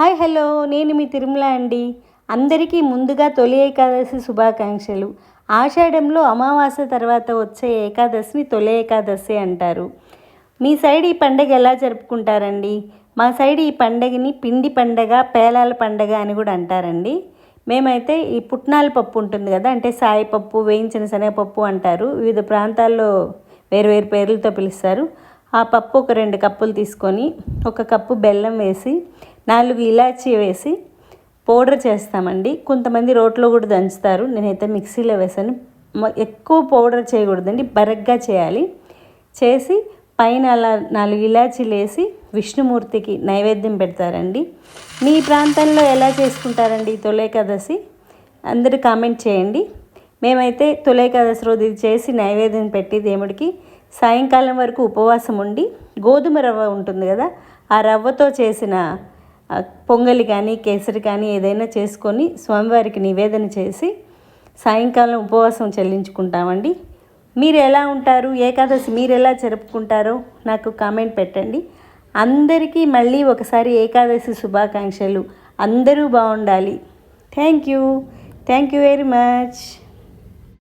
Hi hello. నేను మీ తిరుమల అండి. అందరికీ ముందుగా తొలి ఏకాదశి శుభాకాంక్షలు. ఆషాఢంలో అమావాస్య తర్వాత వచ్చే ఏకాదశిని తొలి ఏకాదశి అంటారు. మీ సైడ్ ఈ పండగ ఎలా జరుపుకుంటారండి? మా సైడ్ ఈ పండగని పిండి పండగ పేలాల పండగ అని కూడా అంటారండి. మేమైతే ఈ పుట్నాల పప్పు ఉంటుంది కదా అంటే సాయి పప్పు వేయించిన శనగపప్పు అంటారు. వివిధ ప్రాంతాల్లో వేరు వేరు పేర్లతో పిలుస్తారు. ఆ పప్పు ఒక రెండు కప్పులు తీసుకొని ఒక కప్పు బెల్లం వేసి నాలుగు ఇలాచీ వేసి పౌడర్ చేస్తామండి. కొంతమంది రోట్లో కూడా దంచుతారు. నేనైతే మిక్సీలో వేసాను. ఎక్కువ పౌడర్ చేయకూడదండి. బరగ్గా చేయాలి. చేసి పైన అలా నాలుగు ఇలాచీలు వేసి విష్ణుమూర్తికి నైవేద్యం పెడతారండి. మీ ప్రాంతంలో ఎలా చేసుకుంటారండి తొలేకాదశి అందరూ కామెంట్ చేయండి. మేమైతే తొలేకాదశి రోజు ఇది చేసి నైవేద్యం పెట్టి దేవుడికి సాయంకాలం వరకు ఉపవాసం ఉండి గోధుమ రవ్వ ఉంటుంది కదా ఆ రవ్వతో చేసిన పొంగలి కానీ కేసరి కానీ ఏదైనా చేసుకొని స్వామివారికి నివేదన చేసి సాయంకాలం ఉపవాసం చెల్లించుకుంటామండి. మీరు ఎలా ఉంటారు? ఏకాదశి మీరు ఎలా జరుపుకుంటారో నాకు కామెంట్ పెట్టండి. అందరికీ మళ్ళీ ఒకసారి ఏకాదశి శుభాకాంక్షలు. అందరూ బాగుండాలి. Thank you. Thank you very much.